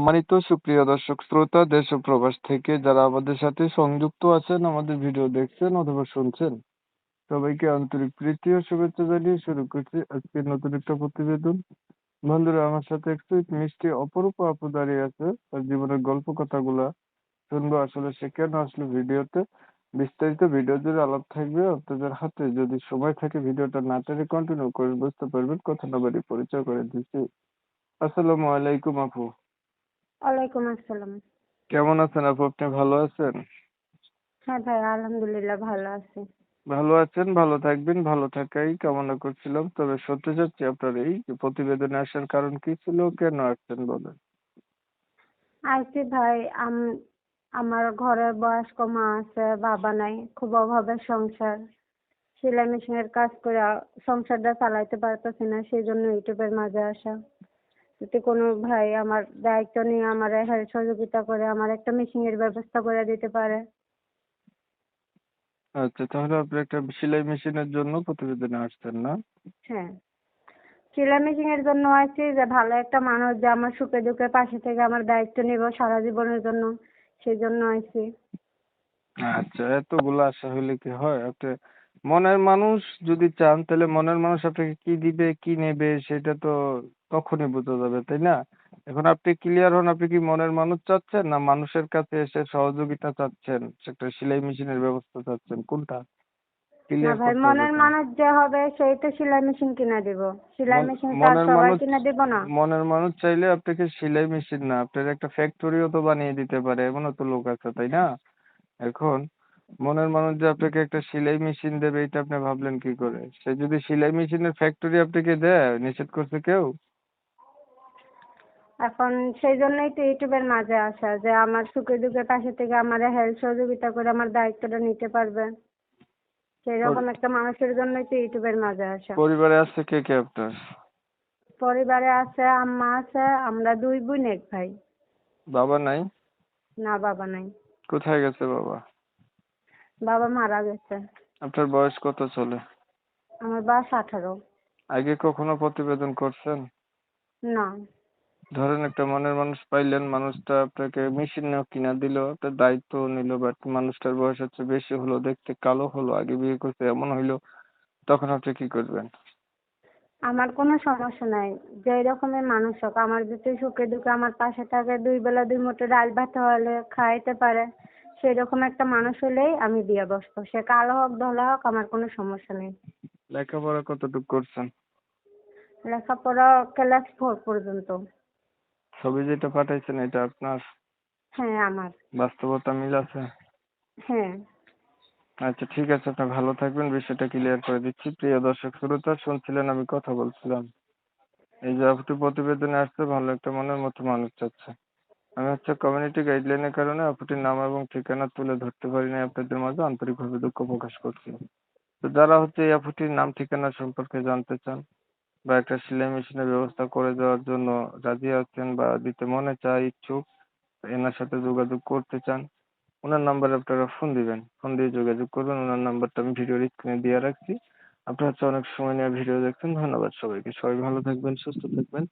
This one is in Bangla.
সম্মানিত সুপ্রিয় দর্শক, শ্রোতা, দেশ ও প্রবাস থেকে যারা আমাদের সাথে সংযুক্ত আছেন, আমাদের ভিডিও দেখছেন অথবা শুনছেন, সবাইকে আন্তরিক প্রীতি ও শুভেচ্ছা জানিয়ে শুরু করছি আজকের নতুন একটা প্রতিবেদন। বন্ধুরা, আমার সাথে একটু মিষ্টি অপরূপ আপু দাঁড়িয়ে আছে। তার জীবনের গল্প কথাগুলা শুনব। আসলে সে কেন আসলে ভিডিওতে? বিস্তারিত ভিডিও জুড়ে আলাপ থাকবে। আপনাদের হাতে যদি সময় থাকে, ভিডিওটা না টেনে কন্টিনিউ করে বুঝতে পারবেন। কথা না বাড়ি পরিচয় করে দিচ্ছি। আসসালামু আলাইকুম আপু। ওয়ালাইকুম আসসালাম। কেমন আছেন আপু? আপনি ভালো আছেন? হ্যাঁ ভাই আলহামদুলিল্লাহ ভালো আছি। ভালো আছেন ভালো থাকবেন ভালো থাকাই কামনা করছিলাম। তবে সত্যি যাচ্ছি আপনার এই প্রতিবেদনে আসার কারণ কি ছিল কেন আসছেন বলেন? আইছি ভাই আম আমার ঘরে বয়স্ক মা আছে বাবা নাই খুব অভাবের সংসার। সেলাই মেশিনের কাজ করে সংসারটা চালাইতে পারতেছি না সেই জন্য ইউটিউবের মাঝে আসা। যদি কোনো ভাই আমার দায়িত্ব নিয়ে আমার সহযোগিতা করে আমার একটা মেশিনের ব্যবস্থা করে দিতে পারে। আচ্ছা তাহলে আপনি একটা সেলাই মেশিনের জন্য প্রতিবেদনে আসছেন না? হ্যাঁ। সেলাই মেশিনের জন্য আছি যে ভালো একটা মানুষ যে আমার সুখে দুঃখে পাশে থেকে আমার দায়িত্ব নিব সারা জীবনের জন্য সেই জন্য আইছি আচ্ছা এতগুলো আশা হলে কি হয়? আপনি মনের মানুষ যদি চান তাহলে মনের মানুষ আপনাকে কি দিবে কি নেবে সেটা তো তখনই বোঝা যাবে তাই না? এখন আপনি ক্লিয়ার হন আপনি কি মনের মানুষ চাচ্ছেন না মানুষের কাছে এসে সহযোগিতা চাচ্ছেন? একটা সেলাই মেশিনের ব্যবস্থা চাচ্ছেন কোনটা? না ভাই মনের মানুষ যে হবে সেই তো সেলাই মেশিন কিনে দিব। সেলাই মেশিন তো আর মনের সবাই মানুষ- কিনে দিব না। মনের মানুষ চাইলে আপনাকে সেলাই মেশিন না আপনার একটা ফ্যাক্টরিও তো বানিয়ে দিতে পারে এমনও তো লোক আছে তাই না? এখন মনের মানুষ যে আপনাকে একটা সেলাই মেশিন দেবে এটা আপনি ভাবলেন কি করে? সে যদি সেলাই মেশিনের ফ্যাক্টরি আপনাকে দেয় নিষেধ করছে কেউ? এখন সেই জন্যই তো ইউটিউবের মাঝে আসা যে আমার সুখে দুঃখে পাশে থেকে আমার হেল্প সহযোগিতা করে আমার দায়িত্বটা নিতে পারবে। সেই রকম একটা মানুষের জন্যই তো ইউটিউবের মাঝে আসা। পরিবারে আছে কে কে আপনার? পরিবারে আছে আম্মা আছে আমরা দুই বোন এক ভাই। বাবা নাই? না বাবা নাই। কোথায় গেছে বাবা? বাবা মারা গেছে। আপনার বয়স কত চলে? আমার বয়স আঠারো। আগে কখনো প্রতিবেদন করছেন? না। ধরেন একটা মনের মানুষ পাইলেন মানুষটা আপনাকে মেশিন কিনা দিল আপনার দায়িত্ব নিল বাট মানুষটার বয়স হচ্ছে বেশি হলো দেখতে কালো হলো আগে বিয়ে করছে এমন হইল তখন আপনি কি করবেন? আমার কোনো সমস্যা নাই যে রকমের মানুষ হোক আমার যদি সুখে দুঃখে আমার পাশে থাকে দুই বেলা দুই মুঠো ডাল ভাত হলে খাইতে পারে সেই রকম একটা মানুষ হলেই আমি বিয়ে বসবো সে কালো হোক ধলা হোক আমার কোনো সমস্যা নেই। লেখাপড়া কতটুকু করছেন? লেখাপড়া ক্লাস ফোর পর্যন্ত। ছবি যেটা পাঠাইছেন এটা আপনার হ্যাঁ আমার। বাস্তবতা মিল আছে? হ্যাঁ। আচ্ছা ঠিক আছে আপনি ভালো থাকবেন। বিষয়টা ক্লিয়ার করে দিচ্ছি। প্রিয় দর্শক শ্রোতা শুনছিলেন আমি কথা বলছিলাম। এই যে আপনি প্রতিবেদনে আসছে ভালো একটা মনের মতো মানুষ চাচ্ছে। আমি হচ্ছে কমিউনিটি গাইডলাইনের কারণে আপুটির নাম এবং ঠিকানা তুলে ধরতে পারিনি আপনাদের মাঝে আন্তরিকভাবে দুঃখ প্রকাশ করছি। তো যারা হচ্ছে এই আপুটির নাম ঠিকানা সম্পর্কে জানতে চান বা একটা সেলাই মেশিনের ব্যবস্থা করে দেওয়ার জন্য রাজি আছেন বা দিতে মনে চায় ইচ্ছুক, এনার সাথে যোগাযোগ করতে চান, ওনার নাম্বারে আপনারা ফোন দিবেন। ফোন দিয়ে যোগাযোগ করবেন, ওনার নাম্বারটা আমি ভিডিওর স্ক্রিনে দিয়ে রাখছি। আপনারা হচ্ছে অনেক সময় নিয়ে ভিডিও দেখছেন। ধন্যবাদ সবাইকে। সবাই ভালো থাকবেন, সুস্থ থাকবেন।